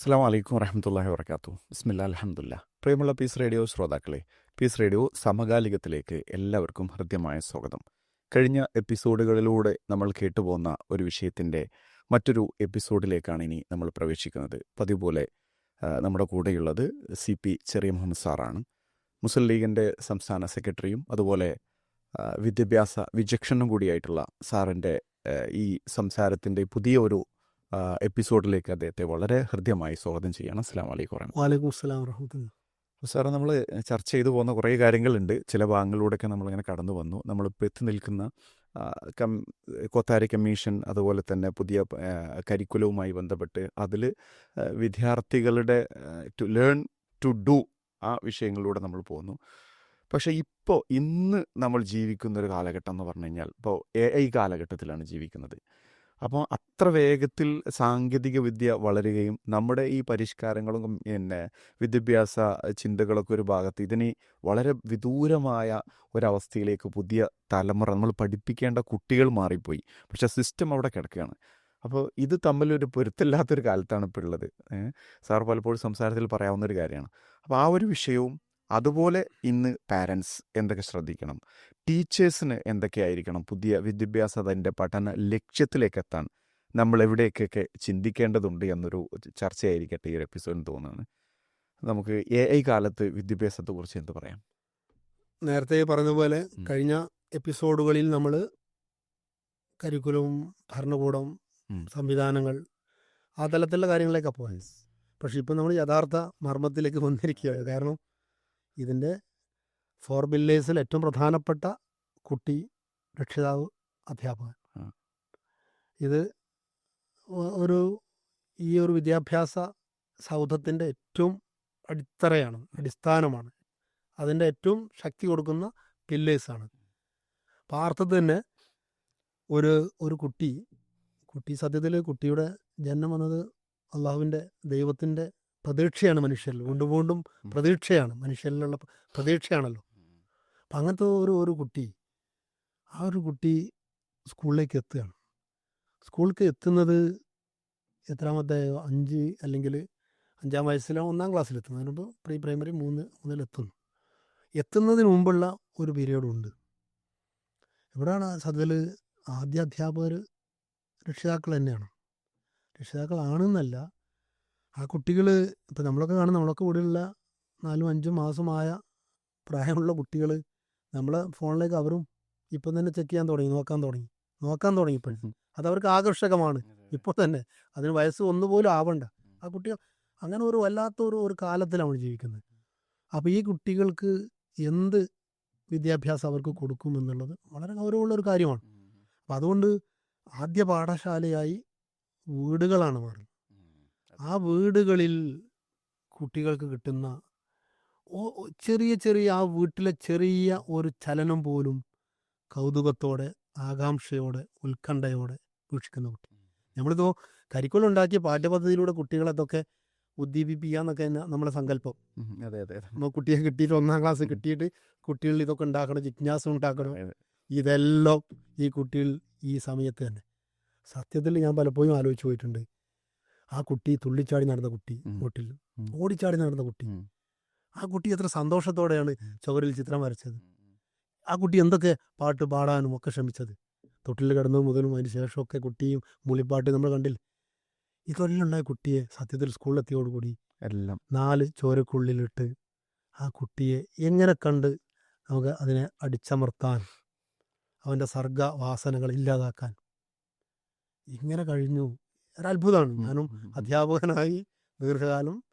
അസ്സാം വലൈക്കും വറഹമത്തല്ലാഹി വർക്കാത്തു ബിസ്മില്ല അലഹമുല്ല പ്രിയമുള്ള പീസ് റേഡിയോ ശ്രോതാക്കളെ പീസ് റേഡിയോ സമകാലികത്തിലേക്ക് എല്ലാവർക്കും ഹൃദ്യമായ സ്വാഗതം. കഴിഞ്ഞ എപ്പിസോഡുകളിലൂടെ നമ്മൾ കേട്ടുപോകുന്ന ഒരു വിഷയത്തിന്റെ മറ്റൊരു എപ്പിസോഡിലേക്കാണ് ഇനി നമ്മൾ പ്രവേശിക്കുന്നത്. പതിപോലെ പോലെ നമ്മുടെ കൂടെയുള്ളത് സി പി ചെറിയ മുഹമ്മദ് സാറാണ്. മുസ്ലിം ലീഗിന്റെ സംസ്ഥാന സെക്രട്ടറിയും അതുപോലെ വിദ്യാഭ്യാസ വിചക്ഷണം കൂടിയായിട്ടുള്ള സാറിന്റെ ഈ സംസാരത്തിന്റെ പുതിയ ഒരു എപ്പിസോഡിലേക്ക് അദ്ദേഹത്തെ വളരെ ഹൃദ്യമായി സ്വാഗതം ചെയ്യണം. അസ്സാം വലൈക്കും. വാലൈക്കും അസ്സലാം വറഹമത്തുള്ള അപ്പോൾ സാറേ നമ്മൾ ചർച്ച ചെയ്തു പോകുന്ന കുറേ കാര്യങ്ങളുണ്ട്. ചില ഭാഗങ്ങളിലൂടെയൊക്കെ നമ്മളിങ്ങനെ കടന്നു വന്നു. നമ്മളിപ്പോൾ എത്തി നിൽക്കുന്ന കം കൊത്താരി കമ്മീഷൻ അതുപോലെ തന്നെ പുതിയ കരിക്കുലവുമായി ബന്ധപ്പെട്ട് അതിൽ വിദ്യാർത്ഥികളുടെ ടു ലേൺ ടു ഡു ആ വിഷയങ്ങളിലൂടെ നമ്മൾ പോകുന്നു പക്ഷേ ഇപ്പോൾ ഇന്ന് നമ്മൾ ജീവിക്കുന്ന ഒരു കാലഘട്ടം എന്ന് പറഞ്ഞു കഴിഞ്ഞാൽ ഇപ്പോൾ എ ഐ കാലഘട്ടത്തിലാണ് ജീവിക്കുന്നത്. അപ്പോൾ അത്ര വേഗത്തിൽ സാങ്കേതിക വിദ്യ വളരുകയും നമ്മുടെ ഈ പരിഷ്കാരങ്ങളും പിന്നെ വിദ്യാഭ്യാസ ചിന്തകളൊക്കെ ഒരു ഭാഗത്ത് ഇതിനെ വളരെ വിദൂരമായ ഒരവസ്ഥയിലേക്ക് പുതിയ തലമുറ നമ്മൾ പഠിപ്പിക്കേണ്ട കുട്ടികൾ മാറിപ്പോയി. പക്ഷെ സിസ്റ്റം അവിടെ കിടക്കുകയാണ്. അപ്പോൾ ഇത് തമ്മിലൊരു പൊരുത്തില്ലാത്തൊരു കാലത്താണ് ഇപ്പോൾ ഉള്ളത്. സാർ പലപ്പോഴും സംസാരത്തിൽ പറയാവുന്ന ഒരു കാര്യമാണ്. അപ്പോൾ ആ ഒരു വിഷയവും അതുപോലെ ഇന്ന് പാരൻസ് എന്തൊക്കെ ശ്രദ്ധിക്കണം? ടീച്ചേഴ്സിന് എന്തൊക്കെയായിരിക്കണം പുതിയ വിദ്യാഭ്യാസ അതിന്റെ പഠന ലക്ഷ്യത്തിലേക്ക് എത്താൻ നമ്മൾ എവിടേക്കൊക്കെ ചിന്തിക്കേണ്ടതുണ്ട് എന്നൊരു ചർച്ചയായിരിക്കട്ടെ ഈ ഒരു എപ്പിസോഡിന് തോന്നുന്നത്. നമുക്ക് എ ഐ കാലത്ത് വിദ്യാഭ്യാസത്തെക്കുറിച്ച് എന്ത് പറയാം? നേരത്തെ പറഞ്ഞതുപോലെ പോലെ കഴിഞ്ഞ എപ്പിസോഡുകളിൽ നമ്മൾ കരിക്കുലവും ഭരണകൂടം. സംവിധാനങ്ങൾ ആ തലത്തിലുള്ള കാര്യങ്ങളിലേക്കാണ് പോയത്. പക്ഷെ ഇപ്പം നമ്മൾ യഥാർത്ഥ മർമ്മത്തിലേക്ക് വന്നിരിക്കുകയാണ്. കാരണം ഇതിന്റെ ഫോർ ബില്ലേഴ്സിൽ ഏറ്റവും പ്രധാനപ്പെട്ട കുട്ടി രക്ഷിതാവ് അധ്യാപകൻ. ഇത് ഒരു ഈ ഒരു വിദ്യാഭ്യാസ സൗധത്തിന്റെ ഏറ്റവും അടിത്തറയാണ് അടിസ്ഥാനമാണ്. അതിന്റെ ഏറ്റവും ശക്തി കൊടുക്കുന്ന പില്ലേഴ്സാണ് അപ്പോൾ ആ അർത്ഥത്തിൽ തന്നെ ഒരു ഒരു കുട്ടി കുട്ടി സത്യത്തിൽ കുട്ടിയുടെ ജന്മം വന്നത് അള്ളാഹുവിന്റെ ദൈവത്തിന്റെ പ്രതീക്ഷയാണ് മനുഷ്യരിൽ. വീണ്ടും വീണ്ടും പ്രതീക്ഷയാണ്. മനുഷ്യരിലുള്ള പ്രതീക്ഷയാണല്ലോ. അപ്പം അങ്ങനത്തെ ഒരു ഒരു കുട്ടി ആ ഒരു കുട്ടി സ്കൂളിലേക്ക് എത്തുകയാണ്. സ്കൂളിലേക്ക് എത്തുന്നത് എത്രാമത്തെ അഞ്ച് അല്ലെങ്കിൽ അഞ്ചാം വയസ്സിലോ ഒന്നാം ക്ലാസ്സിലെത്തുന്നു അതിനുമ്പോൾ പ്രീ പ്രൈമറി മൂന്ന് മുതൽ എത്തുന്നു. എത്തുന്നതിന് മുമ്പുള്ള ഒരു പീരീഡുണ്ട് ഇവിടെയാണ് സത്യത്തിൽ ആദ്യ അധ്യാപകർ രക്ഷിതാക്കൾ തന്നെയാണ്. രക്ഷിതാക്കളാണെന്നല്ല ആ കുട്ടികൾ ഇപ്പം നമ്മളൊക്കെ കാണും നമ്മളൊക്കെ കൂടെയുള്ള നാലും അഞ്ചും മാസമായ പ്രായമുള്ള കുട്ടികൾ നമ്മളെ ഫോണിലേക്ക് അവരും ഇപ്പം തന്നെ ചെക്ക് ചെയ്യാൻ തുടങ്ങി നോക്കാൻ തുടങ്ങി നോക്കാൻ തുടങ്ങി ഇപ്പോഴും. അത് അവർക്ക് ആകർഷകമാണ് ഇപ്പോൾ തന്നെ. അതിന് വയസ്സ് ഒന്നുപോലും ആവണ്ട. ആ കുട്ടികൾ അങ്ങനെ ഒരു വല്ലാത്തൊരു ഒരു ഒരു കാലത്തിലാണ് ജീവിക്കുന്നത്. അപ്പോൾ ഈ കുട്ടികൾക്ക് എന്ത് വിദ്യാഭ്യാസം അവർക്ക് കൊടുക്കും എന്നുള്ളത് വളരെ ഗൗരവമുള്ള ഒരു കാര്യമാണ്. അപ്പം അതുകൊണ്ട് ആദ്യ പാഠശാലയായി വീടുകളാണ് മാറുന്നത്. ആ വീടുകളിൽ കുട്ടികൾക്ക് കിട്ടുന്ന ചെറിയ ചെറിയ ആ വീട്ടിലെ ചെറിയ ഒരു ചലനം പോലും കൗതുകത്തോടെ ആകാംക്ഷയോടെ ഉത്കണ്ഠയോടെ വീക്ഷിക്കുന്ന കുട്ടി. നമ്മളിതോ കരിക്കുലം ഉണ്ടാക്കിയ പാഠ്യപദ്ധതിയിലൂടെ കുട്ടികളെ അതൊക്കെ ഉദ്ദീപിപ്പിക്കാന്നൊക്കെ തന്നെ നമ്മുടെ സങ്കല്പം. അതെ അതെ അതെ നമ്മൾ കുട്ടിയെ കിട്ടിയിട്ട് ഒന്നാം ക്ലാസ് കിട്ടിയിട്ട് കുട്ടികളിൽ ഇതൊക്കെ ഉണ്ടാക്കണം ജിജ്ഞാസ ഉണ്ടാക്കണം. ഇതെല്ലാം ഈ കുട്ടികൾ ഈ സമയത്ത് തന്നെ. സത്യത്തിൽ ഞാൻ പലപ്പോഴും ആലോചിച്ച് പോയിട്ടുണ്ട്. ആ കുട്ടി തുള്ളിച്ചാടി നടന്ന കുട്ടി ബോട്ടിൽ. ഓടിച്ചാടി നടന്ന കുട്ടി. ആ കുട്ടി എത്ര സന്തോഷത്തോടെയാണ് ചുവരിൽ ചിത്രം വരച്ചത്. ആ കുട്ടി എന്തൊക്കെ പാട്ട് പാടാനും ഒക്കെ ശ്രമിച്ചത്? തൊട്ടിൽ കിടന്നത് മുതലും അതിന് ശേഷമൊക്കെ കുട്ടിയും മൂളിപ്പാട്ട് നമ്മൾ കണ്ടില്ല? ഇതെല്ലാം ഉണ്ടായ കുട്ടിയെ സത്യത്തിൽ സ്കൂളിലെത്തിയോടുകൂടി എല്ലാം. നാല് ചോരക്കുള്ളിലിട്ട് ആ കുട്ടിയെ എങ്ങനെ കണ്ട് നമുക്ക് അതിനെ അടിച്ചമർത്താൻ അവന്റെ സർഗ വാസനകൾ ഇല്ലാതാക്കാൻ. ഇങ്ങനെ കഴിഞ്ഞു. ഒരത്ഭുതമാണ്. ഞാനും. അധ്യാപകനായി ദീർഘകാലം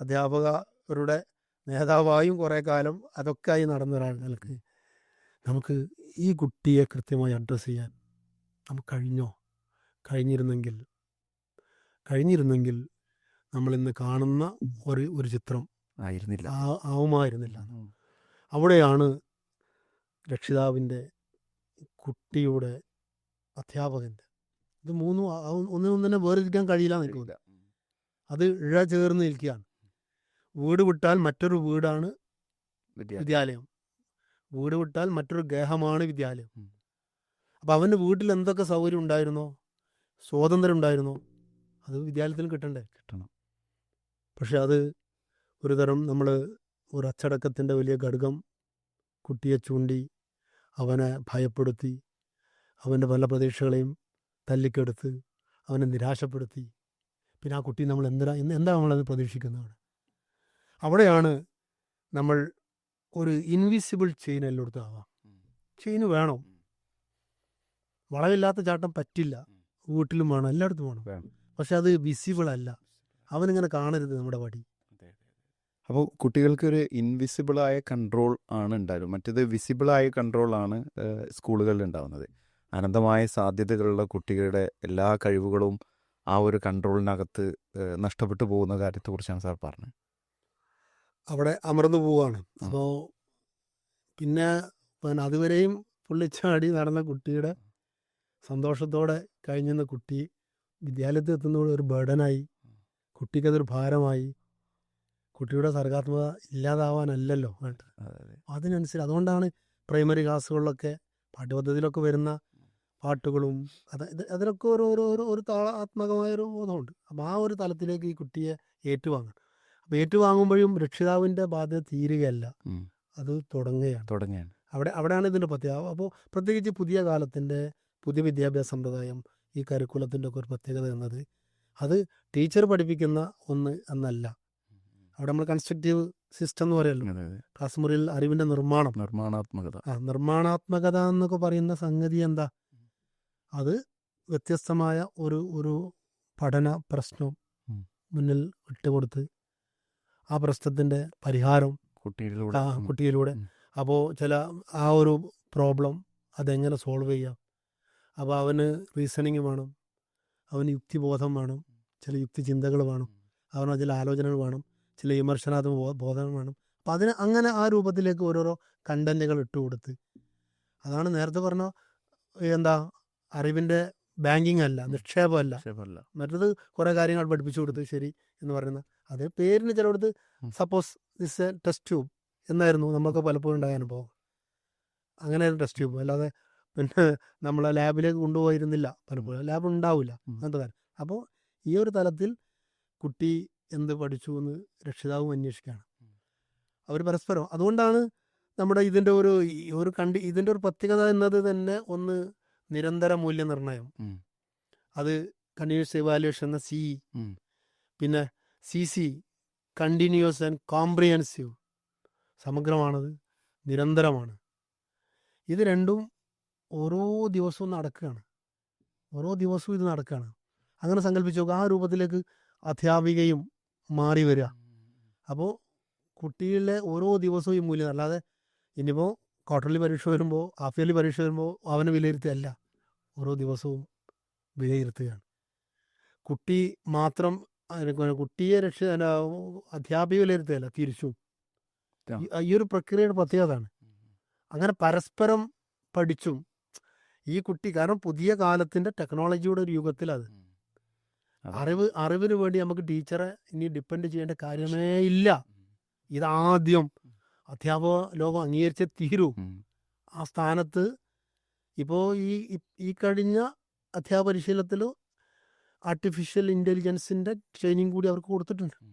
അധ്യാപകരുടെ നേതാവായും കുറേ കാലം അതൊക്കെ ആയി നടന്ന ഒരാൾ നിലയ്ക്ക്. നമുക്ക് ഈ കുട്ടിയെ കൃത്യമായി അഡ്രസ്സ് ചെയ്യാൻ നമുക്ക് കഴിഞ്ഞോ? കഴിഞ്ഞിരുന്നെങ്കിൽ കഴിഞ്ഞിരുന്നെങ്കിൽ നമ്മൾ ഇന്ന് കാണുന്ന ഒരു ഒരു ചിത്രം ആയിരുന്നില്ല. ആവുമായിരുന്നില്ല. അവിടെയാണ് രക്ഷിതാവിന്റെ കുട്ടിയുടെ അധ്യാപകന്റെ ഇത് മൂന്നും ഒന്നിനും തന്നെ വേറിരിക്കാൻ കഴിയില്ല. നിൽക്കില്ല അത് ഇഴ ചേർന്ന് നിൽക്കുകയാണ്. വീട് വിട്ടാൽ മറ്റൊരു വീടാണ്. വിദ്യാലയം. വീട് വിട്ടാൽ മറ്റൊരു ഗേഹമാണ് വിദ്യാലയം. അപ്പം അവന്റെ വീട്ടിൽ എന്തൊക്കെ സൗകര്യം ഉണ്ടായിരുന്നോ? സ്വാതന്ത്ര്യം ഉണ്ടായിരുന്നോ? അത് വിദ്യാലയത്തിൽ കിട്ടണ്ടേ? കിട്ടണം. പക്ഷെ അത് ഒരു തരം നമ്മൾ ഒരു അച്ചടക്കത്തിന്റെ വലിയ ഘടകം കുട്ടിയെ ചൂണ്ടി അവനെ ഭയപ്പെടുത്തി അവന്റെ പല പ്രതീക്ഷകളെയും തല്ലിക്കെടുത്ത് അവനെ നിരാശപ്പെടുത്തി. പിന്നെ ആ കുട്ടി നമ്മൾ എന്തിനാ എന്ന് എന്താ നമ്മളത് പ്രതീക്ഷിക്കുന്നത് അവിടെയാണ് നമ്മൾ ഒരു ഇൻവിസിബിൾ ചെയിൻ എല്ലായിടത്തും ആവാം. ചെയിന് വേണം. വളവില്ലാത്ത ചാട്ടം പറ്റില്ല. വീട്ടിലും വേണം എല്ലായിടത്തും വേണം. പക്ഷെ അത് വിസിബിൾ അല്ല. അവനിങ്ങനെ കാണരുത് നമ്മുടെ വടി. അപ്പോൾ കുട്ടികൾക്ക് ഒരു ഇൻവിസിബിളായ കൺട്രോൾ ആണ് ഉണ്ടായിരുന്നത്. മറ്റേത് വിസിബിളായ കൺട്രോൾ ആണ് സ്കൂളുകളിൽ ഉണ്ടാവുന്നത്. അനന്തമായ സാധ്യതകളുള്ള കുട്ടികളുടെ എല്ലാ കഴിവുകളും ആ ഒരു കൺട്രോളിനകത്ത് നഷ്ടപ്പെട്ടു പോകുന്ന കാര്യത്തെക്കുറിച്ചാണ് സാർ പറഞ്ഞത്. അവിടെ അമർന്നു പോവുകയാണ്. അപ്പോൾ പിന്നെ അതുവരെയും പുള്ളിച്ചാടി നടന്ന കുട്ടിയുടെ സന്തോഷത്തോടെ കഴിഞ്ഞിരുന്ന കുട്ടി വിദ്യാലയത്തിൽ എത്തുന്നതോടെ ഒരു ബേർഡനായി കുട്ടിക്കതൊരു ഭാരമായി. കുട്ടിയുടെ സർഗാത്മകത ഇല്ലാതാവാനല്ലല്ലോ. അതിനനുസരിച്ച് അതുകൊണ്ടാണ് പ്രൈമറി ക്ലാസ്സുകളിലൊക്കെ പാഠ്യപദ്ധതിയിലൊക്കെ വരുന്ന പാട്ടുകളും അത് ഇത് അതിലൊക്കെ ഒരു ഒരു ഒരു ഒരു താളാത്മകമായൊരു ബോധമുണ്ട്. അപ്പം ആ ഒരു തലത്തിലേക്ക് ഈ കുട്ടിയെ ഏറ്റുവാങ്ങണം. അപ്പം ഏറ്റുവാങ്ങുമ്പോഴും രക്ഷിതാവിന്റെ ബാധ്യത തീരുകയല്ല. അത് തുടങ്ങുകയാണ്. തുടങ്ങുകയാണ്. അവിടെ അവിടെയാണ് ഇതിന്റെ പ്രത്യേകത അപ്പോൾ പ്രത്യേകിച്ച് പുതിയ കാലത്തിന്റെ പുതിയ വിദ്യാഭ്യാസ സമ്പ്രദായം ഈ കരിക്കുലത്തിന്റെ ഒക്കെ ഒരു പ്രത്യേകത എന്നത് അത് ടീച്ചർ പഠിപ്പിക്കുന്ന ഒന്ന് എന്നല്ല. അവിടെ നമ്മൾ കൺസ്ട്രക്റ്റീവ് സിസ്റ്റം എന്ന് പറയുമല്ലോ. ക്ലാസ് മുറിയിൽ അറിവിന്റെ നിർമ്മാണം. നിർമ്മാണാത്മകത. ആ നിർമ്മാണാത്മകത എന്നൊക്കെ പറയുന്ന സംഗതി എന്താ? അത് വ്യത്യസ്തമായ ഒരു ഒരു പഠന പ്രശ്നം. മുന്നിൽ ഇട്ടുകൊടുത്ത് ആ പ്രശ്നത്തിന്റെ പരിഹാരം കുട്ടിയിലൂടെ. കുട്ടിയിലൂടെ. അപ്പോൾ ചില ആ ഒരു പ്രോബ്ലം അതെങ്ങനെ സോൾവ് ചെയ്യാം? അപ്പോൾ അവന് റീസണിങ് വേണം അവന് യുക്തിബോധം വേണം ചില യുക്തി ചിന്തകൾ വേണം അവന് ചില ആലോചനകൾ വേണം ചില വിമർശനാത്മക ബോധനം ബോധം വേണം. അപ്പം അതിന് അങ്ങനെ ആ രൂപത്തിലേക്ക് ഓരോരോ കണ്ടന്റുകൾ ഇട്ട് കൊടുത്ത് അതാണ് നേരത്തെ പറഞ്ഞ എന്താ അറിവിന്റെ ബാങ്കിങ് അല്ല നിക്ഷേപമല്ല. മറ്റത് കുറേ കാര്യങ്ങൾ പഠിപ്പിച്ചു കൊടുത്ത് ശരി എന്ന് പറയുന്ന. അത് പേരിന് ചിലയിടത്ത് suppose this a test tube എന്നായിരുന്നു നമുക്ക് പലപ്പോഴും ഉണ്ടായ അനുഭവം. അങ്ങനെ ഒരു ടെസ്റ്റ് ട്യൂബ് അല്ലാതെ പിന്നെ നമ്മളെ ലാബിലേക്ക് കൊണ്ടുപോയിരുന്നില്ല. പലപ്പോഴും ലാബ് ഉണ്ടാവില്ല. അങ്ങനത്തെ കാര്യം. അപ്പോൾ ഈ ഒരു തലത്തിൽ കുട്ടി എന്ത് പഠിച്ചു എന്ന് രക്ഷിതാവും അന്വേഷിക്കുകയാണ്. അവർ പരസ്പരം. അതുകൊണ്ടാണ് നമ്മുടെ ഇതിന്റെ ഒരു ഒരു കണ്ടി ഇതിന്റെ ഒരു പ്രത്യേകത എന്നത് തന്നെ ഒന്ന് നിരന്തര മൂല്യനിർണയം. ഉം. അത് കണ്ടിന്യൂസ് ഇവാലുവേഷൻ എന്ന സി പിന്നെ C C continuous and comprehensive സമഗ്രമാണത്. നിരന്തരമാണ്. ഇത് രണ്ടും ഓരോ ദിവസവും നടക്കുകയാണ്. ഓരോ ദിവസവും ഇത് നടക്കുകയാണ്. അങ്ങനെ സങ്കല്പിച്ചു നോക്കുക ആ രൂപത്തിലേക്ക് അധ്യാപികയും മാറി വരിക. അപ്പോൾ കുട്ടികളിലെ ഓരോ ദിവസവും ഈ മൂല്യം അല്ലാതെ ഇനിയിപ്പോൾ ക്വാർട്ടർലി പരീക്ഷ വരുമ്പോൾ ഹാഫ് ഇയർലി പരീക്ഷ വരുമ്പോൾ അവനെ വിലയിരുത്തുകയല്ല ഓരോ ദിവസവും വിലയിരുത്തുകയാണ്. കുട്ടി മാത്രം കുട്ടിയെ രക്ഷ അധ്യാപിക വിലയിരുത്തുകയല്ല തിരിച്ചും. ഈ- ഒരു പ്രക്രിയയുടെ പ്രത്യേകതയാണ് അങ്ങനെ പരസ്പരം പഠിച്ചും ഈ കുട്ടി കാരണം പുതിയ കാലത്തിന്റെ ടെക്നോളജിയുടെ ഒരു യുഗത്തിലത്. അറിവ് അറിവിന് വേണ്ടി നമുക്ക് ടീച്ചറെ ഇനി ഡിപ്പെൻഡ് ചെയ്യേണ്ട കാര്യമേ ഇല്ല. ഇതാദ്യം അധ്യാപക ലോകം അംഗീകരിച്ചേ തീരൂ ആ സ്ഥാനത്ത് ഇപ്പോൾ ഈ ഈ- കഴിഞ്ഞ അധ്യാപക പരിശീലനത്തിൽ ആർട്ടിഫിഷ്യൽ ഇന്റലിജൻസിന്റെ ട്രെയിനിങ് കൂടി അവർക്ക് കൊടുത്തിട്ടുണ്ട്.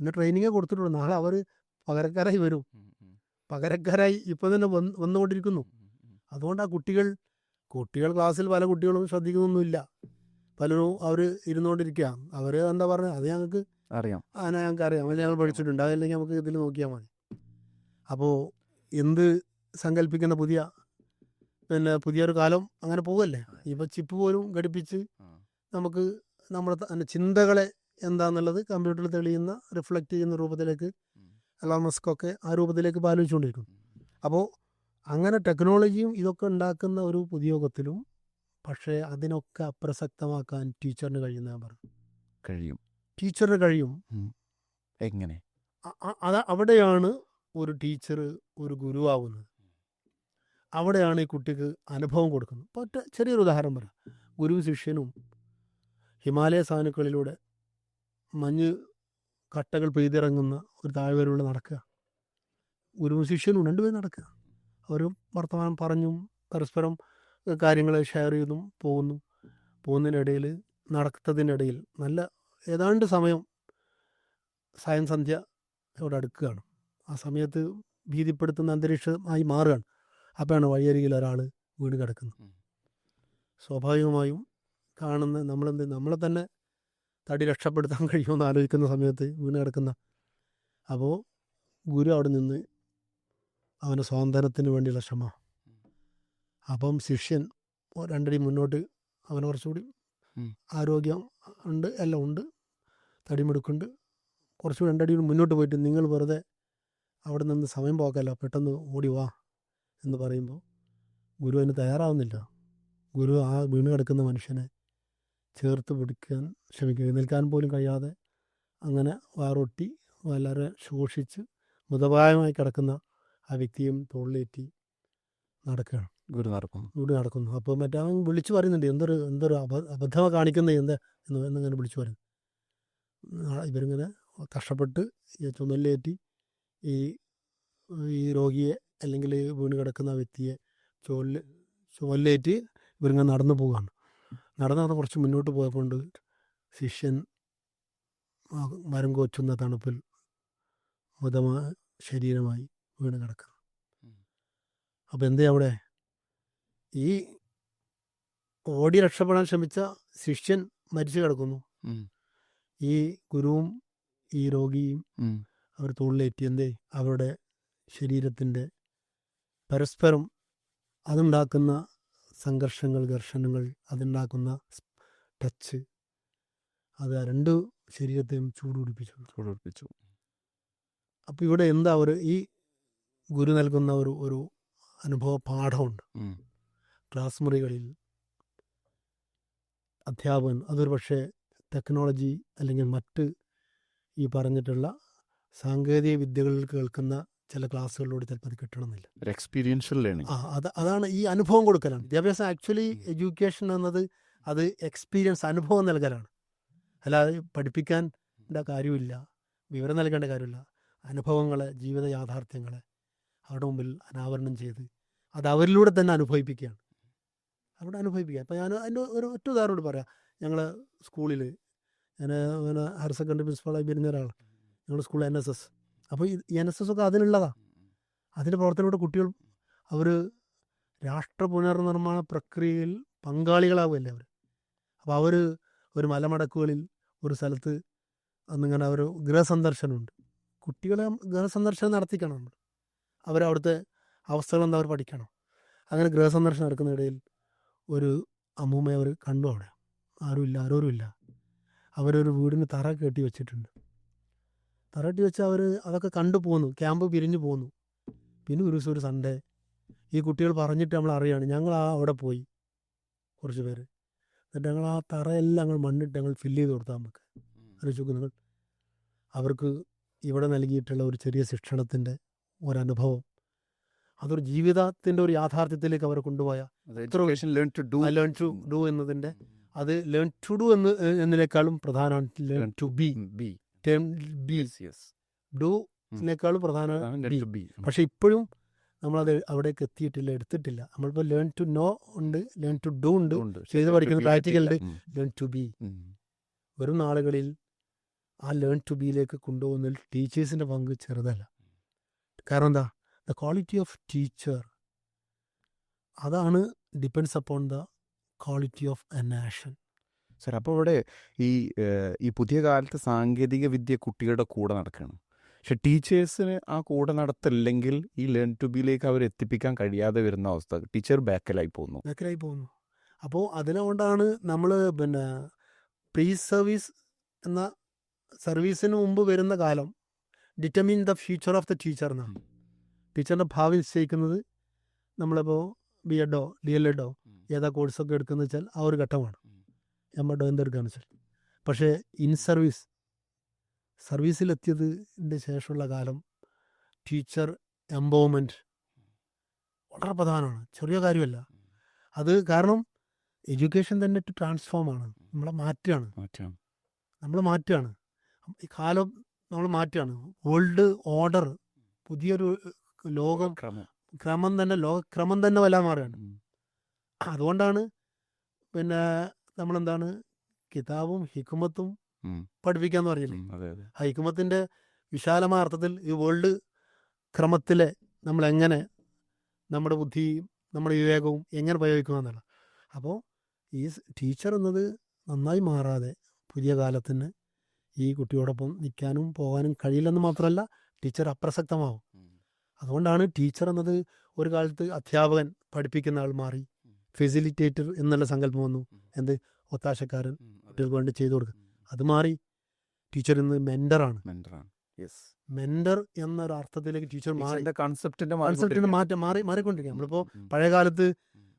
ഇന്ന് ട്രെയിനിങ്ങേ കൊടുത്തിട്ടുള്ളൂ. നാളെ അവർ പകരക്കാരായി വരും. പകരക്കാരായി ഇപ്പോൾ തന്നെ വന്ന് വന്നുകൊണ്ടിരിക്കുന്നു. അതുകൊണ്ട് ആ കുട്ടികൾ കുട്ടികൾ ക്ലാസ്സിൽ പല കുട്ടികളും ശ്രദ്ധിക്കുന്നൊന്നുമില്ല. പലരും അവർ ഇരുന്നുകൊണ്ടിരിക്കുക അവർ എന്താ പറയുക അത് ഞങ്ങൾക്ക് അറിയാം. ആ ഞങ്ങൾക്ക് അറിയാം ഞങ്ങൾ പഠിച്ചിട്ടുണ്ട്. അതല്ലെങ്കിൽ നമുക്ക് ഇതിൽ നോക്കിയാൽ മതി. അപ്പോൾ എന്ത് സങ്കല്പിക്കുന്ന പുതിയ പിന്നെ പുതിയൊരു കാലം അങ്ങനെ പോവല്ലേ? ഇപ്പോൾ ചിപ്പ് പോലും ഘടിപ്പിച്ച് നമുക്ക് നമ്മുടെ ചിന്തകളെ എന്താന്നുള്ളത് കമ്പ്യൂട്ടറിൽ തെളിയുന്ന റിഫ്ലക്റ്റ് ചെയ്യുന്ന രൂപത്തിലേക്ക്. എലോൺ മസ്കൊക്കെ ആ രൂപത്തിലേക്ക് പാലിച്ചുകൊണ്ടിരിക്കും അപ്പോൾ അങ്ങനെ ടെക്നോളജിയും ഇതൊക്കെ ഉണ്ടാക്കുന്ന ഒരു പുതിയോഗത്തിലും പക്ഷേ അതിനൊക്കെ അപ്രസക്തമാക്കാൻ ടീച്ചറിന് കഴിയുന്ന ഞാൻ പറഞ്ഞു. കഴിയും. ടീച്ചറിന് കഴിയും. എങ്ങനെ? അവിടെയാണ് ഒരു ടീച്ചർ ഒരു ഗുരുവാകുന്നത് അവിടെയാണ് ഈ കുട്ടിക്ക് അനുഭവം കൊടുക്കുന്നത്. അപ്പോൾ ഒറ്റ ചെറിയൊരു ഉദാഹരണം പറയാം. ഗുരു ശിഷ്യനും ഹിമാലയ സാനുക്കളിലൂടെ മഞ്ഞ് കട്ടകൾ പെയ്തിറങ്ങുന്ന ഒരു താഴ്വരയിലൂടെ നടക്കുക. ഗുരുവും ശിഷ്യനും രണ്ടുപേരും നടക്കുക. അവർ വർത്തമാനം പറഞ്ഞും പരസ്പരം കാര്യങ്ങൾ ഷെയർ ചെയ്തും പോകുന്നു. പോകുന്നതിനിടയിൽ നടത്തതിനിടയിൽ നല്ല ഏതാണ്ട് സമയം സായം സന്ധ്യയോട് അടുക്കുകയാണ്. ആ സമയത്ത് ഭീതിപ്പെടുത്തുന്ന അന്തരീക്ഷമായി മാറുകയാണ്. അപ്പോഴാണ് വഴിയരികിൽ ഒരാൾ വീണ് കിടക്കുന്നത്. സ്വാഭാവികമായും കാണുന്ന നമ്മളെന്ത് നമ്മളെ തന്നെ തടി രക്ഷപ്പെടുത്താൻ കഴിയുമെന്ന് ആലോചിക്കുന്ന സമയത്ത് വീണ് കിടക്കുന്ന. അപ്പോൾ ഗുരു അവിടെ നിന്ന് അവന്റെ സ്വാതന്ത്ര്യത്തിന് വേണ്ടിയുള്ള ശ്രമ. അപ്പം ശിഷ്യൻ രണ്ടടി മുന്നോട്ട് അവന് കുറച്ചുകൂടി ആരോഗ്യം ഉണ്ട് എല്ലാം ഉണ്ട്. തടിമെടുക്കുണ്ട്. കുറച്ചുകൂടി രണ്ടടി മുന്നോട്ട് പോയിട്ട് നിങ്ങൾ വെറുതെ അവിടെ നിന്ന് സമയം പോക്കല്ല പെട്ടെന്ന് ഓടി വാ എന്ന് പറയുമ്പോൾ ഗുരു അതിന് തയ്യാറാവുന്നില്ല. ഗുരു ആ വീണ് കിടക്കുന്ന മനുഷ്യനെ ചേർത്ത് പിടിക്കാൻ ശ്രമിക്കുക എഴുന്നേൽക്കാൻ പോലും കഴിയാതെ അങ്ങനെ വാറൊട്ടി വളരെ ശോഷിച്ച് മൃതപ്രായമായി കിടക്കുന്ന ആ വ്യക്തിയും തോളിലേറ്റി നടക്കുകയാണ്. ഗുരു നടക്കുന്നു. ഗുരു നടക്കുന്നു. അപ്പോൾ മറ്റേ അവൻ വിളിച്ചു പറയുന്നുണ്ട് എന്തൊരു എന്തൊരു അബ അബദ്ധമ കാണിക്കുന്നത് എന്താ? എന്ന് എന്നിങ്ങനെ വിളിച്ചു പറയുന്നു. ഇവരിങ്ങനെ കഷ്ടപ്പെട്ട് ചുമലിലേറ്റി ഈ ഈ രോഗിയെ അല്ലെങ്കിൽ വീണ് കിടക്കുന്ന വ്യക്തിയെ ചോലിൽ ചോലിലേറ്റി ഇവരിങ്ങനെ നടന്നു പോവുകയാണ് നടന്ന് നടന്ന് കുറച്ച് മുന്നോട്ട് പോയപ്പോണ്ട് ശിഷ്യൻ മരം കൊച്ചുന്ന തണുപ്പിൽ മൃതമായ ശരീരമായി വീണ് കിടക്കുന്നു. അപ്പോൾ അപ്പം എന്തേ അവിടെ? ഈ ഓടി രക്ഷപ്പെടാൻ ശ്രമിച്ച ശിഷ്യൻ മരിച്ചു കിടക്കുന്നു. ഈ ഗുരുവും ഈ രോഗിയും. അവർ തോളിലേറ്റി എന്തേ അവരുടെ ശരീരത്തിന്റെ പരസ്പരം അതുണ്ടാക്കുന്ന സംഘർഷങ്ങൾ ഘർഷണങ്ങൾ അതുണ്ടാക്കുന്ന ടച്ച് അത് രണ്ട് ശരീരത്തെയും ചൂടുപിടിപ്പിച്ചു. ചൂടുപിടിപ്പിച്ചു. അപ്പോൾ ഇവിടെ എന്താ ഒരു ഈ ഗുരു നൽകുന്ന ഒരു ഒരു അനുഭവ പാഠമുണ്ട്. ക്ലാസ് മുറികളിൽ അധ്യാപകൻ അതൊരു പക്ഷേ ടെക്നോളജി അല്ലെങ്കിൽ മറ്റ് ഈ പറഞ്ഞിട്ടുള്ള സാങ്കേതിക വിദ്യകളിൽ കേൾക്കുന്ന ചില ക്ലാസ്സുകളിലൂടെ ചിലപ്പോൾ അത് കിട്ടണമെന്നില്ല. ഒരു എക്സ്പീരിയൻഷ്യൽ ലേണിംഗ് ആ അത് അതാണ് ഈ അനുഭവം കൊടുക്കലാണ്. വിദ്യാഭ്യാസം ആക്ച്വലി. എഡ്യൂക്കേഷൻ എന്നത് അത് എക്സ്പീരിയൻസ് അനുഭവം നൽകലാണ്. അല്ലാതെ പഠിപ്പിക്കാൻ കാര്യമില്ല വിവരം നൽകേണ്ട കാര്യമില്ല. അനുഭവങ്ങളെ ജീവിത യാഥാർത്ഥ്യങ്ങളെ അവരുടെ മുമ്പിൽ അനാവരണം ചെയ്ത് അത് അവരിലൂടെ തന്നെ അനുഭവിപ്പിക്കുകയാണ്. അവിടെ അനുഭവിപ്പിക്കുക. അപ്പോൾ ഞാൻ അതിന്റെ ഒരു ഒറ്റ ഉദാഹരണം പറയാം. ഞങ്ങൾ സ്കൂളിൽ ഞാൻ പിന്നെ ഹയർ സെക്കൻഡറി പ്രിൻസിപ്പാളായി വരുന്ന ഒരാൾ ഞങ്ങളുടെ സ്കൂളിൽ എൻ എസ് എസ് അപ്പോൾ ഈ എൻ എസ് എസ് ഒക്കെ അതിനുള്ളതാണ് അതിന്റെ പ്രവർത്തനത്തിലൂടെ കുട്ടികൾ അവർ രാഷ്ട്ര പുനർനിർമ്മാണ പ്രക്രിയയിൽ പങ്കാളികളാവുമല്ലേ അവർ അപ്പോൾ അവർ ഒരു മലമടക്കുകളിൽ ഒരു സ്ഥലത്ത് അന്നിങ്ങനെ ഒരു ഗൃഹസന്ദർശനമുണ്ട്. കുട്ടികളെ ഗൃഹസന്ദർശനം നടത്തിക്കണം നമ്മൾ അവരവിടുത്തെ അവസ്ഥകൾ എന്താ അവർ പഠിക്കണം. അങ്ങനെ ഗൃഹസന്ദർശനം നടക്കുന്നതിടയിൽ ഒരു അമ്മൂമ്മയെ അവർ കണ്ടു അവിടെ. ആരുമില്ല ആരോരുമില്ല. അവരൊരു വീടിന് തറ കെട്ടി വെച്ചിട്ടുണ്ട്. തറ കെട്ടി വെച്ച് അവർ അതൊക്കെ കണ്ടു പോന്നു. ക്യാമ്പ് പിരിഞ്ഞു പോന്നു. പിന്നെ ഒരു ദിവസം ഒരു സൺഡേ. ഈ കുട്ടികൾ പറഞ്ഞിട്ട് നമ്മൾ അറിയാണ്. ഞങ്ങൾ ആ അവിടെ പോയി. കുറച്ച് പേര്. എന്നിട്ട് ഞങ്ങൾ ആ തറയെല്ലാം ഞങ്ങൾ മണ്ണിട്ട് ഞങ്ങൾ ഫില്ല് ചെയ്ത് കൊടുത്താൽ നമുക്ക് അറിയിച്ചു നിങ്ങൾ. അവർക്ക് ഇവിടെ നൽകിയിട്ടുള്ള ഒരു ചെറിയ ശിക്ഷണത്തിന്റെ ഒരനുഭവം. അതൊരു ജീവിതത്തിന്റെ ഒരു യാഥാർത്ഥ്യത്തിലേക്ക് അവരെ കൊണ്ടുപോയ education learn to do learn to do എന്നതിന്റെ അത് ലേൺ ടു ഡു എന്ന് എന്നതിനേക്കാളും പ്രധാനമാണ് learn to be be term be പ്രധാന ബി പക്ഷെ ഇപ്പോഴും നമ്മളത് അവിടേക്ക് എത്തിയിട്ടില്ല എടുത്തിട്ടില്ല. നമ്മളിപ്പോൾ ലേൺ ടു നോ ഉണ്ട് ലേൺ ടു ഡു ഉണ്ട് ചെയ്ത് പഠിക്കുന്ന പ്രാക്ടിക്കൽ ഉണ്ട്. ലേൺ ടു ബി വരും നാളുകളിൽ ആ ലേൺ ടു ബിയിലേക്ക് കൊണ്ടുപോകുന്നതിൽ ടീച്ചേഴ്സിന്റെ പങ്ക് ചെറുതല്ല. കാരണം എന്താ? ദ ക്വാളിറ്റി ഓഫ് ടീച്ചർ അതാണ് depends upon the quality of a nation sir അപ്പോൾ ഇവിടെ ഈ ഈ പുതിയ കാലത്ത് സാങ്കേതിക വിദ്യ കുട്ടികളുടെ കൂടെ നടക്കുകയാണ് പക്ഷെ ടീച്ചേഴ്സിന് ആ കൂടെ നടത്തില്ലെങ്കിൽ ഈ ലേൺ ടു ബിയിലേക്ക് അവർ എത്തിപ്പിക്കാൻ കഴിയാതെ വരുന്ന അവസ്ഥ. ടീച്ചർ ബാക്കിലായി പോകുന്നു. ബാക്കിലായി പോകുന്നു. അപ്പോൾ അതിനുകൊണ്ടാണ് നമ്മൾ പിന്നെ പ്രീ സർവീസ് എന്ന സർവീസിന് മുമ്പ് വരുന്ന കാലം determine the future of the teacher എന്നാണ്. ടീച്ചറിന്റെ ഭാവി നിശ്ചയിക്കുന്നത് നമ്മളിപ്പോൾ ബി എഡോ ഡി എൽ എഡോ ഏതാ കോഴ്സൊക്കെ എടുക്കുന്നത് വെച്ചാൽ ആ ഒരു ഘട്ടമാണ്. എം എഡോ എന്തെടുക്കുകയെന്ന് വെച്ചാൽ പക്ഷേ ഇൻ സർവീസ് സർവീസിലെത്തിയതിന്റെ ശേഷമുള്ള കാലം ടീച്ചർ എംപവർമെന്റ് വളരെ പ്രധാനമാണ്. ചെറിയ കാര്യമല്ല. അത് കാരണം എഡ്യൂക്കേഷൻ തന്നെ ടു ട്രാൻസ്ഫോമാണ്. നമ്മളെ മാറ്റുകയാണ് മാറ്റാം നമ്മൾ മാറ്റുകയാണ് ഈ കാലം നമ്മൾ മാറ്റുകയാണ് വേൾഡ് ഓർഡർ പുതിയൊരു ലോകം ക്രമം. തന്നെ ലോകക്രമം തന്നെ വല്ലാൻ മാറുകയാണ്. അതുകൊണ്ടാണ് പിന്നെ നമ്മളെന്താണ്? കിതാബും ഹിക്കുമത്തും. പഠിപ്പിക്കാന്ന് പറഞ്ഞില്ലേ ആ ഹൈക്കുമത്തിന്റെ വിശാലമായ അർത്ഥത്തിൽ ഈ വേൾഡ് ക്രമത്തിലെ നമ്മൾ എങ്ങനെ നമ്മുടെ ബുദ്ധിയും നമ്മുടെ വിവേകവും എങ്ങനെ പ്രയോഗിക്കുക എന്നുള്ള അപ്പോൾ ഈ ടീച്ചർ എന്നത് നന്നായി മാറാതെ പുതിയ കാലത്തിന് ഈ കുട്ടിയോടൊപ്പം നിൽക്കാനും പോകാനും കഴിയില്ലെന്ന് മാത്രമല്ല ടീച്ചർ അപ്രസക്തമാവും. അതുകൊണ്ടാണ് ടീച്ചർ എന്നത് ഒരു കാലത്ത് അധ്യാപകൻ പഠിപ്പിക്കുന്ന ആൾ മാറി ഫെസിലിറ്റേറ്റർ എന്നുള്ള സങ്കല്പം വന്നു. എന്ത്? ഒത്താശക്കാരൻ. കുട്ടികൾക്ക് വേണ്ടി ചെയ്തു കൊടുക്കുക അത് മാറി ടീച്ചർ ഇന്ന് മെന്ററാണ് മെന്റർ എന്നൊരു അർത്ഥത്തിലേക്ക് ടീച്ചർ മാറി. കൺസെപ്റ്റിന്റെ കൺസെപ്റ്റിന്റെ മാറ്റം മാറി മാറിക്കൊണ്ടിരിക്കുക നമ്മളിപ്പോൾ പഴയ കാലത്ത്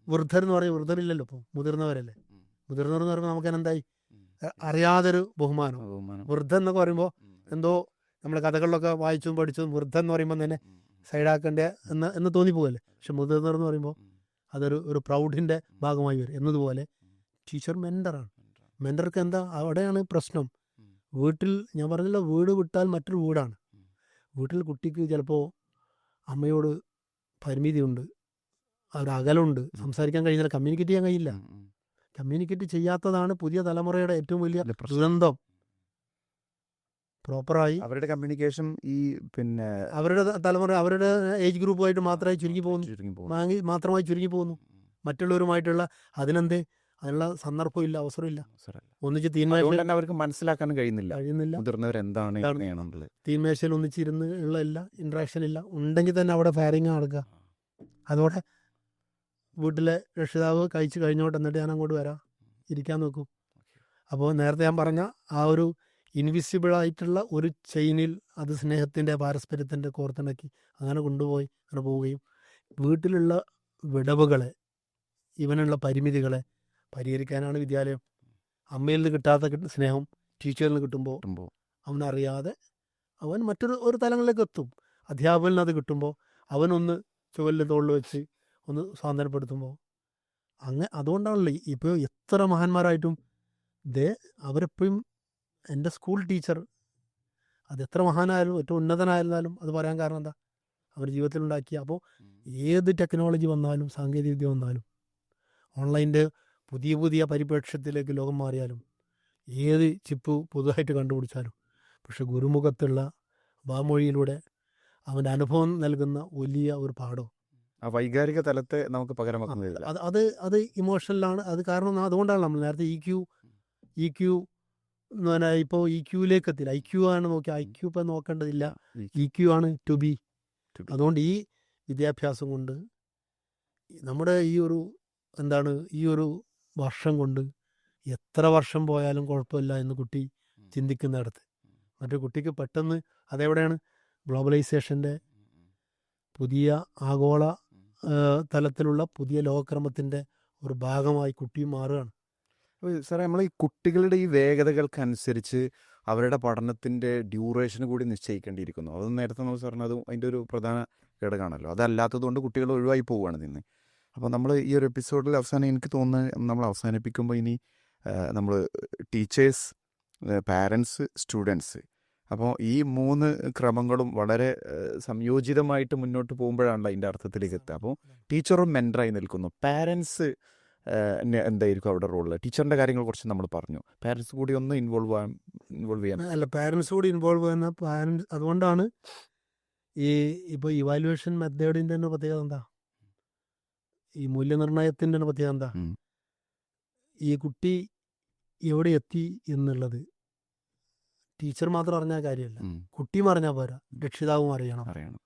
വൃദ്ധർ എന്ന് പറയും വൃദ്ധരില്ലല്ലോ ഇപ്പോൾ മുതിർന്നവരല്ലേ? മുതിർന്നവർ എന്ന് പറയുമ്പോൾ നമുക്ക് എന്തായി അറിയാതൊരു ബഹുമാനം. വൃദ്ധ എന്നൊക്കെ പറയുമ്പോൾ എന്തോ നമ്മൾ കഥകളിലൊക്കെ വായിച്ചും പഠിച്ചും വൃദ്ധ എന്ന് പറയുമ്പോൾ തന്നെ സൈഡാക്കേണ്ട എന്ന് എന്ന് തോന്നിപ്പോകല്ലേ പക്ഷെ മുതിർന്നവർ എന്ന് പറയുമ്പോൾ അതൊരു ഒരു പ്രൗഢിന്റെ ഭാഗമായി വരും. എന്നതുപോലെ ടീച്ചർ മെന്ററാണ് മെന്റർക്ക് എന്താ അവിടെയാണ് പ്രശ്നം. വീട്ടിൽ ഞാൻ പറഞ്ഞല്ലോ വീട് വിട്ടാൽ മറ്റൊരു വീടാണ്. വീട്ടിൽ കുട്ടിക്ക് ചിലപ്പോൾ അമ്മയോട് പരിമിതിയുണ്ട്. അവരുടെ അകലുണ്ട്. സംസാരിക്കാൻ കഴിയുന്നില്ല കമ്മ്യൂണിക്കേറ്റ് ചെയ്യാൻ കഴിയില്ല. കമ്മ്യൂണിക്കേറ്റ് ചെയ്യാത്തതാണ് പുതിയ തലമുറയുടെ ഏറ്റവും വലിയ. ദുരന്തം. പ്രോപ്പറായി. അവരുടെ കമ്മ്യൂണിക്കേഷൻ ഈ പിന്നെ അവരുടെ തലമുറ അവരുടെ ഏജ് ഗ്രൂപ്പുമായിട്ട് മാത്രമായി ചുരുങ്ങി പോകുന്നു. മാത്രമായി ചുരുങ്ങി പോകുന്നു. മറ്റുള്ളവരുമായിട്ടുള്ള അതിനെന്തേ? അതിനുള്ള സന്ദർഭമില്ല അവസരമില്ല. ഇല്ല ഒന്നിച്ച് തീന്മേശ അവർക്ക് മനസ്സിലാക്കാൻ കഴിയുന്നില്ല. കഴിയുന്നില്ല. മുതിർന്നവർ എന്താണ് തീന്മേശയിൽ ഒന്നിച്ചിരുന്ന് ഉള്ള എല്ലാ ഇൻട്രാക്ഷൻ ഇല്ല. ഉണ്ടെങ്കിൽ തന്നെ അവിടെ ഫയറിങ് നടക്കുക. അതോടെ വീട്ടിലെ രക്ഷിതാവ് കഴിച്ച് കഴിഞ്ഞോട്ട് എന്നിട്ട് ഞാൻ അങ്ങോട്ട് വരാം. ഇരിക്കാൻ നോക്കും. അപ്പോൾ നേരത്തെ ഞാൻ പറഞ്ഞ ആ ഒരു ഇൻവിസിബിൾ ആയിട്ടുള്ള ഒരു ചെയിനിൽ അത് സ്നേഹത്തിന്റെ പാരസ്പര്യത്തിന്റെ കോർത്തിണക്കി അങ്ങനെ കൊണ്ടുപോയി അങ്ങനെ പോവുകയും വീട്ടിലുള്ള വിടവുകളെ ഇവനുള്ള പരിമിതികളെ പരിഹരിക്കാനാണ് വിദ്യാലയം. അമ്മയിൽ നിന്ന് കിട്ടാത്ത സ്നേഹം ടീച്ചറിൽ നിന്ന് കിട്ടുമ്പോൾ കിട്ടുമ്പോൾ. അവനറിയാതെ അവൻ മറ്റൊരു ഒരു തലങ്ങളിലേക്ക് എത്തും. അധ്യാപകന് അത് കിട്ടുമ്പോൾ അവനൊന്ന് ചുവലിൽ തോളിൽ വെച്ച് ഒന്ന് സ്വാതന്ത്ര്യപ്പെടുത്തുമ്പോൾ അങ്ങ് അതുകൊണ്ടാണല്ലോ ഇപ്പോൾ എത്ര മഹാന്മാരായിട്ടും ദേ അവരെപ്പോഴും എന്റെ സ്കൂൾ ടീച്ചർ അത് എത്ര മഹാനായാലും ഏറ്റവും ഉന്നതനായിരുന്നാലും അത് പറയാൻ കാരണം എന്താ? അവർ ജീവിതത്തിൽ ഉണ്ടാക്കിയ അപ്പോൾ ഏത് ടെക്നോളജി വന്നാലും സാങ്കേതികവിദ്യ വന്നാലും ഓൺലൈന്റെ പുതിയ പുതിയ പരിപ്രേക്ഷ്യത്തിലേക്ക് ലോകം മാറിയാലും ഏത് ചിപ്പ് പുതുതായിട്ട് കണ്ടുപിടിച്ചാലും പക്ഷെ ഗുരുമുഖത്തുള്ള വാമൊഴിയിലൂടെ അവന്റെ അനുഭവം നൽകുന്ന വലിയ ഒരു പാഠം ആ വൈകാരിക തലത്തെ നമുക്ക് പകരം അത് അത് അത് ഇമോഷണലാണ് അത് കാരണം അതുകൊണ്ടാണ് നമ്മൾ നേരത്തെ ഇ ക്യു ഇ ക്യു എന്ന് പറഞ്ഞാൽ ഇപ്പോൾ ഇ ക്യൂയിലേക്ക് എത്തില്ല ഐ ക്യു ആണ് നോക്കി ഐ ക്യു ഇപ്പം നോക്കേണ്ടതില്ല. ഇ ക്യു ആണ് ടു ബി. അതുകൊണ്ട് ഈ വിദ്യാഭ്യാസം കൊണ്ട് നമ്മുടെ ഈ ഒരു എന്താണ് ഈ ഒരു വർഷം കൊണ്ട് എത്ര വർഷം പോയാലും കുഴപ്പമില്ല എന്ന് കുട്ടി ചിന്തിക്കുന്നിടത്ത്. മറ്റു കുട്ടിക്ക് പെട്ടെന്ന് അതെവിടെയാണ്? ഗ്ലോബലൈസേഷന്റെ പുതിയ ആഗോള തലത്തിലുള്ള പുതിയ ലോകക്രമത്തിന്റെ ഒരു ഭാഗമായി കുട്ടിയും മാറുകയാണ്. സാറേ നമ്മൾ ഈ കുട്ടികളുടെ ഈ വേഗതകൾക്കനുസരിച്ച് അവരുടെ പഠനത്തിന്റെ ഡ്യൂറേഷൻ കൂടി നിശ്ചയിക്കേണ്ടിയിരിക്കുന്നു. അത് നേരത്തെ നമ്മൾ സാറിന് അത് അതിന്റെ ഒരു പ്രധാന ഘടകമാണല്ലോ. അതല്ലാത്തത് കൊണ്ട് കുട്ടികൾ ഒഴിവായി പോവുകയാണ് നിന്ന് അപ്പോൾ നമ്മൾ ഈ ഒരു എപ്പിസോഡിൽ അവസാനം എനിക്ക് തോന്നുന്നത് നമ്മൾ അവസാനിപ്പിക്കുമ്പോൾ ഇനി നമ്മൾ ടീച്ചേഴ്സ് പാരൻസ് സ്റ്റുഡൻസ്. അപ്പോൾ ഈ മൂന്ന് ക്രമങ്ങളും വളരെ സംയോജിതമായിട്ട് മുന്നോട്ട് പോകുമ്പോഴാണല്ലോ അതിന്റെ അർത്ഥത്തിലേക്ക് എത്തുക. അപ്പോൾ ടീച്ചറും മെന്ററായി നിൽക്കുന്നു. പാരൻസ് എന്തായിരിക്കും അവിടെ റോൾ ടീച്ചറിന്റെ കാര്യങ്ങൾ കുറച്ച് നമ്മൾ പറഞ്ഞു. പാരൻസ് കൂടി ഒന്ന് ഇൻവോൾവ് ആകാൻ ഇൻവോൾവ് ചെയ്യാൻ. അല്ല പാരൻസ് കൂടി ഇൻവോൾവ് ചെയ്യുന്ന പാരൻസ് അതുകൊണ്ടാണ് ഈ ഇപ്പോൾ ഇവാലുവേഷൻ മെത്തേഡിന്റെ തന്നെ പ്രത്യേകത എന്താ? ഈ മൂല്യനിർണയത്തിന്റെ തന്നെ പ്രത്യേകത എന്താ? ഈ കുട്ടി എവിടെ എത്തി എന്നുള്ളത്. ടീച്ചർ മാത്രം അറിഞ്ഞാൽ കാര്യമല്ല. കുട്ടിയും അറിഞ്ഞാൽ പോരാ. രക്ഷിതാവും അറിയണം. അറിയണം.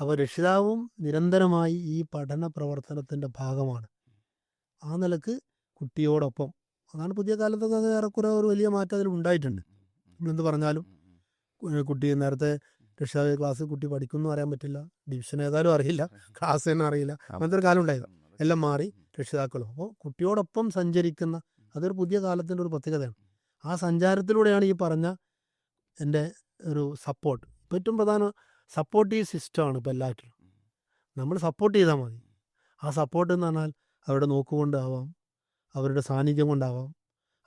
അപ്പോൾ രക്ഷിതാവും നിരന്തരമായി ഈ പഠന പ്രവർത്തനത്തിന്റെ ഭാഗമാണ്. ആ നിലയ്ക്ക് കുട്ടിയോടൊപ്പം. അതാണ് പുതിയ കാലത്തൊക്കെ ഏറെക്കുറെ ഒരു വലിയ മാറ്റം അതിൽ ഉണ്ടായിട്ടുണ്ട്. നമ്മളെന്ത് പറഞ്ഞാലും കുട്ടി നേരത്തെ രക്ഷിതാവ് ക്ലാസ് കുട്ടി പഠിക്കുന്നു അറിയാൻ പറ്റില്ല. ഡിവിഷൻ ഏതായാലും അറിയില്ല. ക്ലാസ് തന്നെ അറിയില്ല. അങ്ങനത്തെ ഒരു കാലം ഉണ്ടായത് എല്ലാം മാറി രക്ഷിതാക്കളും. അപ്പോൾ കുട്ടിയോടൊപ്പം സഞ്ചരിക്കുന്ന അതൊരു പുതിയ കാലത്തിന്റെ ഒരു പ്രത്യേകതയാണ്. ആ സഞ്ചാരത്തിലൂടെയാണ് ഈ പറഞ്ഞ എന്റെ ഒരു സപ്പോർട്ട് ഇപ്പം ഏറ്റവും പ്രധാന സപ്പോർട്ടീവ് സിസ്റ്റമാണ് ഇപ്പോൾ എല്ലാറ്റിലും. നമ്മൾ സപ്പോർട്ട് ചെയ്താൽ മതി. ആ സപ്പോർട്ട് എന്ന് പറഞ്ഞാൽ അവരുടെ നോക്കുകൊണ്ടാവാം അവരുടെ സാന്നിധ്യം കൊണ്ടാവാം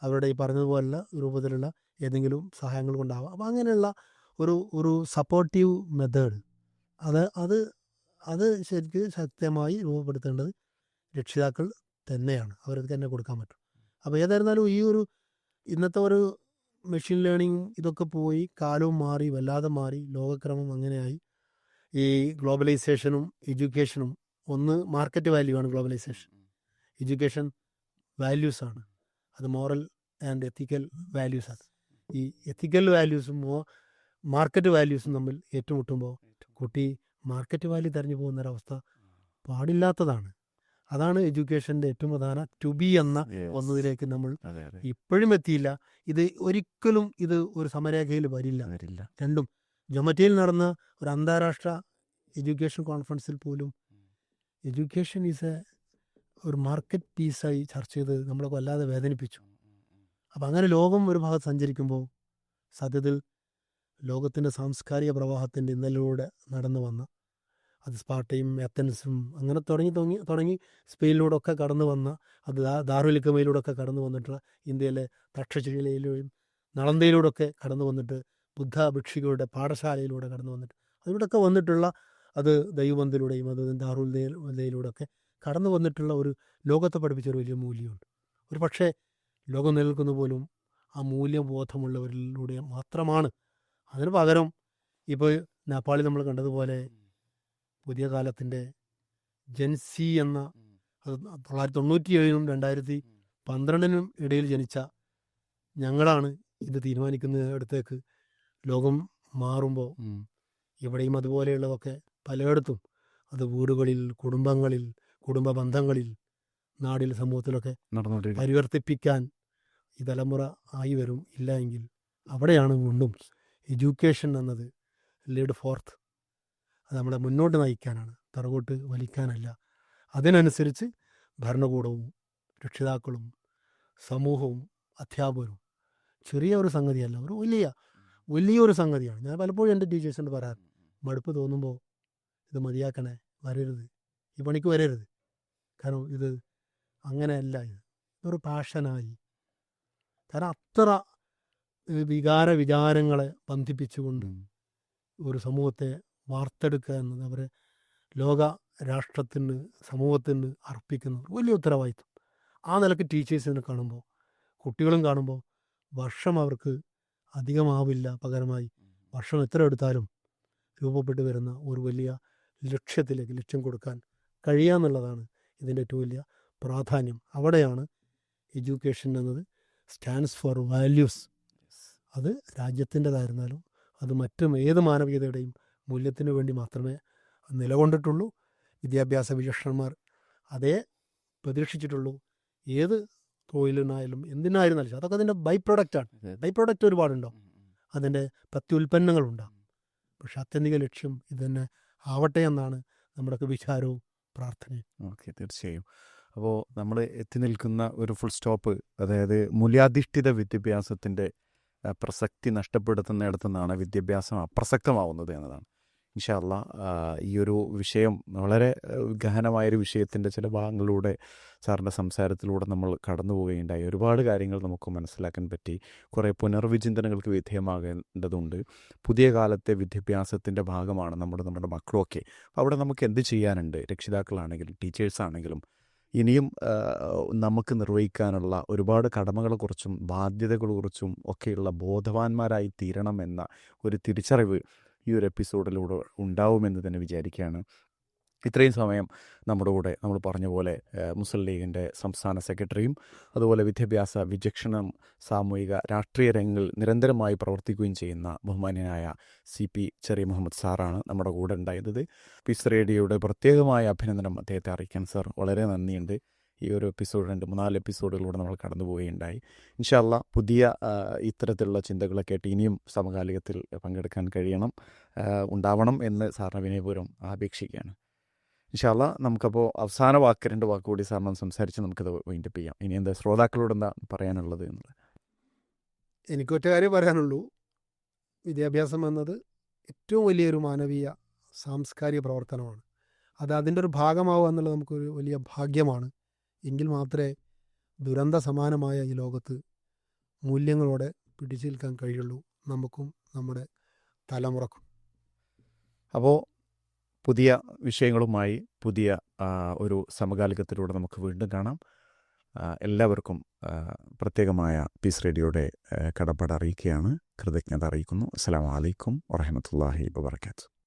അവരുടെ ഈ പറഞ്ഞതുപോലുള്ള രൂപത്തിലുള്ള ഏതെങ്കിലും സഹായങ്ങൾ കൊണ്ടാവാം. അപ്പോൾ അങ്ങനെയുള്ള ഒരു ഒരു സപ്പോർട്ടീവ് മെത്തേഡ് അത് അത് അത് ശരിക്ക് ശക്തമായി രൂപപ്പെടുത്തേണ്ടത് രക്ഷിതാക്കൾ തന്നെയാണ്. അവർക്ക് തന്നെ കൊടുക്കാൻ പറ്റും. അപ്പോൾ ഏതായിരുന്നാലും ഈ ഒരു ഇന്നത്തെ ഒരു മെഷീൻ ലേണിംഗ് ഇതൊക്കെ പോയി കാലവും മാറി വല്ലാതെ മാറി ലോകക്രമം അങ്ങനെയായി. ഈ ഗ്ലോബലൈസേഷനും എഡ്യൂക്കേഷനും ഒന്ന് മാർക്കറ്റ് വാല്യൂ ആണ് ഗ്ലോബലൈസേഷൻ എഡ്യൂക്കേഷൻ വാല്യൂസാണ്. അത് മോറൽ ആൻഡ് എത്തിക്കൽ വാല്യൂസാണ്. ഈ എത്തിക്കൽ വാല്യൂസും മാർക്കറ്റ് വാല്യൂസും തമ്മിൽ ഏറ്റുമുട്ടുമ്പോൾ കുട്ടി മാർക്കറ്റ് വാല്യൂ തെരഞ്ഞു പോകുന്നൊരവസ്ഥ പാടില്ലാത്തതാണ്. അതാണ് എഡ്യൂക്കേഷന്റെ ഏറ്റവും പ്രധാന ടു ബി എന്ന. ഒന്നതിലേക്ക് നമ്മൾ ഇപ്പോഴും എത്തിയില്ല. ഇത് ഒരിക്കലും ഇത് ഒരു സമരേഖയിൽ വരില്ല. വരില്ല. രണ്ടും ജൊമറ്റയിൽ നടന്ന ഒരു അന്താരാഷ്ട്ര എഡ്യൂക്കേഷൻ കോൺഫറൻസിൽ പോലും എഡ്യൂക്കേഷൻ ഈസ് എ ഒരു മാർക്കറ്റ് പീസായി ചർച്ച ചെയ്ത് നമ്മളെ വല്ലാതെ വേദനിപ്പിച്ചു. അപ്പം അങ്ങനെ ലോകം ഒരു ഭാഗത്ത് സഞ്ചരിക്കുമ്പോൾ സത്യത്തിൽ ലോകത്തിന്റെ സാംസ്കാരിക പ്രവാഹത്തിന്റെ ഇന്നലിലൂടെ നടന്നു വന്ന അത് സ്പാർട്ടയും എത്തൻസും അങ്ങനെ തുടങ്ങി തുടങ്ങി തുടങ്ങി സ്പെയിനിലൂടെ ഒക്കെ കടന്നു വന്ന അത് ദാറുലിക്കമയിലൂടെ ഒക്കെ കടന്നു വന്നിട്ടുള്ള ഇന്ത്യയിലെ തക്ഷശിലയിലൂടെയും നളന്തയിലൂടെ ഒക്കെ കടന്നു വന്നിട്ട് ബുദ്ധ ഭിക്ഷികളുടെ പാഠശാലയിലൂടെ കടന്നു വന്നിട്ട് അതിലൂടെയൊക്കെ വന്നിട്ടുള്ള അത് ദൈവബന്ധിലൂടെയും അത് ദാറുൽദയിലൂടെ ഒക്കെ കടന്നു വന്നിട്ടുള്ള ഒരു ലോകത്തെ പഠിപ്പിച്ച ഒരു വലിയ മൂല്യമുണ്ട്. ഒരു പക്ഷേ ലോകം നിലനിൽക്കുന്ന പോലും ആ മൂല്യബോധമുള്ളവരിലൂടെ മാത്രമാണ്. അതിന് പകരം ഇപ്പോൾ നേപ്പാളിൽ നമ്മൾ കണ്ടതുപോലെ പുതിയ കാലത്തിന്റെ ജെൻസി എന്ന അത് തൊള്ളായിരത്തി തൊണ്ണൂറ്റി ഏഴിനും രണ്ടായിരത്തി പന്ത്രണ്ടിനും ഇടയിൽ ജനിച്ച ഞങ്ങളാണ് ഇത് തീരുമാനിക്കുന്ന അടുത്തേക്ക് ലോകം മാറുമ്പോൾ. ഇവിടെയും അതുപോലെയുള്ളതൊക്കെ പലയിടത്തും. അത് വീടുകളിൽ കുടുംബങ്ങളിൽ കുടുംബ ബന്ധങ്ങളിൽ നാടിൽ സമൂഹത്തിലൊക്കെ പരിവർത്തിപ്പിക്കാൻ ഈ തലമുറ ആയി വരും ഇല്ല എങ്കിൽ അവിടെയാണ് വീണ്ടും എഡ്യൂക്കേഷൻ എന്നത് ലീഡ് ഫോർത്ത് അത് നമ്മളെ മുന്നോട്ട് നയിക്കാനാണ് തറകോട്ട് വലിക്കാനല്ല. അതിനനുസരിച്ച് ഭരണകൂടവും രക്ഷിതാക്കളും സമൂഹവും അധ്യാപകരും ചെറിയ ഒരു സംഗതിയല്ല ഒരു വലിയ വലിയൊരു സംഗതിയാണ്. ഞാൻ പലപ്പോഴും എന്റെ ടീച്ചേഴ്സിനോട് പറയാറ് മടുപ്പ് തോന്നുമ്പോൾ ഇത് മതിയാക്കണേ വരരുത്. ഈ പണിക്ക് വരരുത്. കാരണം ഇത് അങ്ങനെയല്ല ഇത്. ഒരു പാഷനായി. കാരണം അത്ര വികാര വിചാരങ്ങളെ ബന്ധിപ്പിച്ചുകൊണ്ട് ഒരു സമൂഹത്തെ വാർത്തെടുക്കുക എന്നത് അവരെ ലോക രാഷ്ട്രത്തിന് സമൂഹത്തിന് അർപ്പിക്കുന്ന വലിയ ഉത്തരവാദിത്വം. ആ നിലയ്ക്ക് ടീച്ചേഴ്സിനെ കാണുമ്പോൾ കുട്ടികളും കാണുമ്പോൾ വർഷം അവർക്ക് അധികമാവില്ല പകരമായി. വർഷം എത്ര എടുത്താലും രൂപപ്പെട്ടു വരുന്ന ഒരു വലിയ ലക്ഷ്യത്തിലേക്ക് ലക്ഷ്യം കൊടുക്കാൻ കഴിയുക എന്നുള്ളതാണ് ഇതിന്റെ ഏറ്റവും വലിയ പ്രാധാന്യം. അവിടെയാണ് എഡ്യൂക്കേഷൻ എന്നത് സ്റ്റാൻഡ്സ് ഫോർ വാല്യൂസ്. അത് രാജ്യത്തിന്റെതായിരുന്നാലും അത് മറ്റും ഏത് മാനവികതയുടെയും മൂല്യത്തിന് വേണ്ടി മാത്രമേ നിലകൊണ്ടിട്ടുള്ളൂ. വിദ്യാഭ്യാസ വിചക്ഷണന്മാർ അതേ പ്രതീക്ഷിച്ചിട്ടുള്ളൂ. ഏത് തൊഴിലിനായാലും എന്തിനായിരുന്നാലും അതൊക്കെ അതിന്റെ ബൈ പ്രൊഡക്റ്റാണ്. ബൈ പ്രൊഡക്റ്റ് ഒരുപാടുണ്ടാവും അതിന്റെ പ്രത്യുൽപ്പന്നങ്ങളുണ്ടാവും പക്ഷെ ആത്യന്തിക ലക്ഷ്യം ഇത് തന്നെ ആവട്ടെ എന്നാണ് നമ്മുടെയൊക്കെ വിചാരവും പ്രാർത്ഥനയും. ഓക്കെ തീർച്ചയായും. അപ്പോൾ നമ്മൾ എത്തി നിൽക്കുന്ന ഒരു ഫുൾ സ്റ്റോപ്പ് അതായത് മൂല്യാധിഷ്ഠിത വിദ്യാഭ്യാസത്തിന്റെ പ്രസക്തി നഷ്ടപ്പെടുത്തുന്നിടത്തു നിന്നാണ് വിദ്യാഭ്യാസം അപ്രസക്തമാവുന്നത് എന്നതാണ്. ഇൻഷാല്ല ഈ ഒരു വിഷയം വളരെ ഗഹനമായൊരു വിഷയത്തിന്റെ ചില ഭാഗങ്ങളിലൂടെ സാറിന്റെ സംസാരത്തിലൂടെ നമ്മൾ കടന്നു പോവുകയുണ്ടായി ഒരുപാട് കാര്യങ്ങൾ നമുക്ക് മനസ്സിലാക്കാൻ പറ്റി. കുറേ പുനർവിചിന്തനങ്ങൾക്ക് വിധേയമാകേണ്ടതുണ്ട്. പുതിയ കാലത്തെ വിദ്യാഭ്യാസത്തിന്റെ ഭാഗമാണ് നമ്മുടെ നമ്മുടെ മക്കളൊക്കെ. അവിടെ നമുക്ക് എന്ത് ചെയ്യാനുണ്ട്? രക്ഷിതാക്കളാണെങ്കിലും ടീച്ചേഴ്സാണെങ്കിലും ഇനിയും നമുക്ക് നിർവഹിക്കാനുള്ള ഒരുപാട് കടമകളെക്കുറിച്ചും ബാധ്യതകളെക്കുറിച്ചും ഒക്കെയുള്ള ബോധവാന്മാരായി തീരണമെന്ന ഒരു തിരിച്ചറിവ് ഈ ഒരു എപ്പിസോഡിലൂടെ ഉണ്ടാവുമെന്ന് തന്നെ വിചാരിക്കുകയാണ്. ഇത്രയും സമയം നമ്മുടെ കൂടെ നമ്മൾ പറഞ്ഞ പോലെ മുസ്ലിം ലീഗിന്റെ സംസ്ഥാന സെക്രട്ടറിയും അതുപോലെ വിദ്യാഭ്യാസ വിചക്ഷണം സാമൂഹിക രാഷ്ട്രീയ രംഗങ്ങളിൽ നിരന്തരമായി പ്രവർത്തിക്കുകയും ചെയ്യുന്ന ബഹുമാന്യനായ സി പി ചെറിയ മുഹമ്മദ് സാറാണ് നമ്മുടെ കൂടെ ഉണ്ടായത് പീസ് റേഡിയോയുടെ പ്രത്യേകമായ അഭിനന്ദനം അദ്ദേഹത്തെ അറിയിക്കാൻ സാർ വളരെ നന്ദിയുണ്ട്. ഈ ഒരു എപ്പിസോഡ് രണ്ട് മൂന്നാൽ എപ്പിസോഡുകളിലൂടെ നമ്മൾ കടന്നു പോവുകയുണ്ടായി. ഇൻഷാല്ല പുതിയ ഇത്തരത്തിലുള്ള ചിന്തകളൊക്കെ ആയിട്ട് ഇനിയും സമകാലികത്തിൽ പങ്കെടുക്കാൻ കഴിയണം ഉണ്ടാവണം എന്ന് സാറിന് വിനയപൂർവം അപേക്ഷിക്കുകയാണ് ഇൻഷാല്ല നമുക്കപ്പോൾ അവസാന വാക്ക് രണ്ട് വാക്ക് കൂടി സാറിനോട് സംസാരിച്ച് നമുക്കത് വൈൻഡപ്പ് ചെയ്യാം. ഇനി എന്താ ശ്രോതാക്കളോട് എന്താ പറയാനുള്ളത് എന്നുള്ളത്? എനിക്കൊറ്റ കാര്യം പറയാനുള്ളൂ. വിദ്യാഭ്യാസം എന്നത് ഏറ്റവും വലിയൊരു മാനവീയ സാംസ്കാരിക പ്രവർത്തനമാണ്. അത് അതിന്റെ ഒരു ഭാഗമാവുക എന്നുള്ളത് നമുക്കൊരു വലിയ ഭാഗ്യമാണ്. എങ്കിൽ മാത്രമേ ദുരന്ത സമാനമായ ഈ ലോകത്ത് മൂല്യങ്ങളോടെ പിടിച്ചു നിൽക്കാൻ കഴിയുള്ളൂ. നമുക്കും നമ്മുടെ തലമുറക്കും. അപ്പോൾ പുതിയ വിഷയങ്ങളുമായി പുതിയ ഒരു സമകാലികത്തിലൂടെ നമുക്ക് വീണ്ടും കാണാം. എല്ലാവർക്കും പ്രത്യേകമായ പീസ് റേഡിയോയുടെ കടപ്പാട് അറിയിക്കുകയാണ്. കൃതജ്ഞത അറിയിക്കുന്നു. അസ്സാം വലൈക്കും വറഹമത്തല്ലാഹി വബർക്കാത്തു